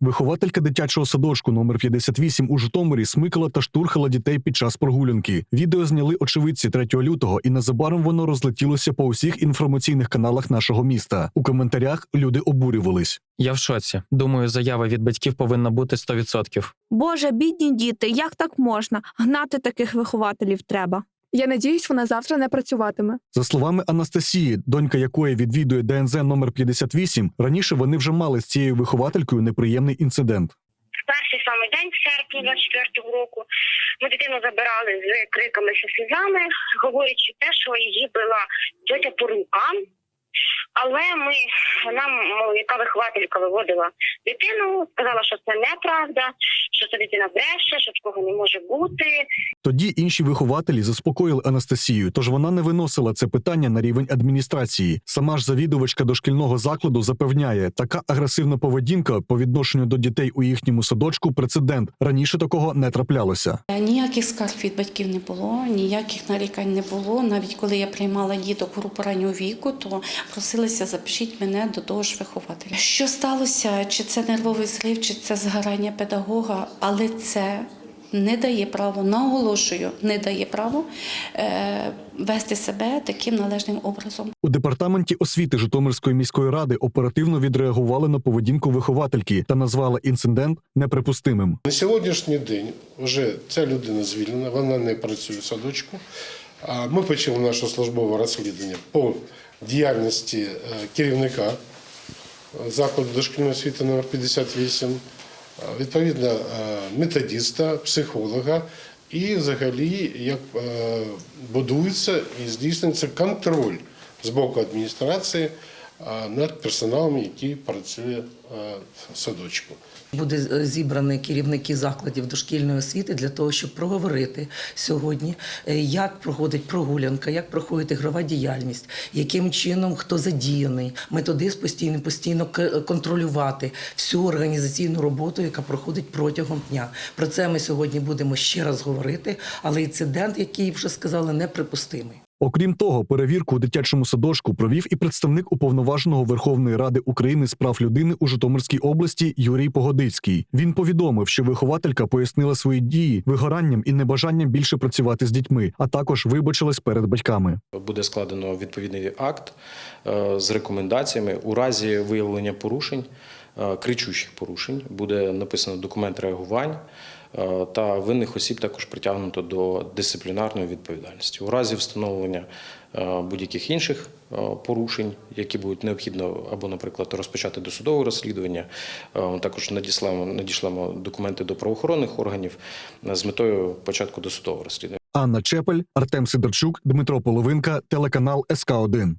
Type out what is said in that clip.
Вихователька дитячого садочку номер 58 у Житомирі смикала та штурхала дітей під час прогулянки. Відео зняли очевидці 3 лютого, і незабаром воно розлетілося по усіх інформаційних каналах нашого міста. У коментарях люди обурювались. Я в шоці. Думаю, заява від батьків повинна бути 100%. Боже, бідні діти, як так можна? Гнати таких вихователів треба. Я надіюсь, вона завтра не працюватиме. За словами Анастасії, донька якої відвідує ДНЗ номер 58, раніше вони вже мали з цією вихователькою неприємний інцидент. в перший саме день в серпні 24-го року ми дитину забирали з криками зі слізами, говорячи те, що її била тетя по рукам. Але ми нам яка вихователька виводила дитину, сказала, що це неправда, що це дитина бреше, що такого не може бути. Тоді інші вихователі заспокоїли Анастасію, тож вона не виносила це питання на рівень адміністрації. Сама ж завідувачка дошкільного закладу запевняє, така агресивна поведінка по відношенню до дітей у їхньому садочку прецедент. Раніше такого не траплялося. Ніяких скарг від батьків не було, ніяких нарікань не було. Навіть коли я приймала діток групу раннього віку, то просилися запишіть мене до того ж вихователя. Що сталося? Чи це нервовий зрив, чи це згорання педагога, але це. Не дає право, наголошую, не дає право е, вести себе таким належним образом. У департаменті освіти Житомирської міської ради оперативно відреагували на поведінку виховательки та назвали інцидент неприпустимим. На сьогоднішній день вже ця людина звільнена, вона не працює в садочку. А Ми почали наше службове розслідування по діяльності е, керівника закладу дошкільної освіти номер 58, е, відповідно е, методиста, психолога і взагалі як е, будується і здійснюється контроль з боку адміністрації над персоналом, який працює е, в садочку. Буде зібрані керівники закладів дошкільної освіти для того, щоб проговорити сьогодні, е, як проходить прогулянка, як проходить ігрова діяльність, яким чином хто задіяний. Методист постійно постійно контролювати всю організаційну роботу, яка проходить протягом дня. Про це ми сьогодні будемо ще раз говорити. Але інцидент, який вже сказали, неприпустимий. Окрім того, перевірку у дитячому садочку провів і представник уповноваженого Верховної Ради України з прав людини у Житомирській області Юрій Погодицький. Він повідомив, що вихователька пояснила свої дії вигоранням і небажанням більше працювати з дітьми, а також вибачилась перед батьками. Буде складено відповідний акт е, з рекомендаціями. У разі виявлення порушень, кричущих порушень, буде написано документ реагувань. е, Та винних осіб також притягнуто до дисциплінарної відповідальності. У разі встановлення е, будь-яких інших е, порушень, які будуть необхідно або, наприклад, розпочати досудове розслідування, е, також надіслемо, надішлемо документи до правоохоронних органів е, з метою початку досудового розслідування. Анна Чепель, Артем Сидорчук, Дмитро Половинка, телеканал СК 1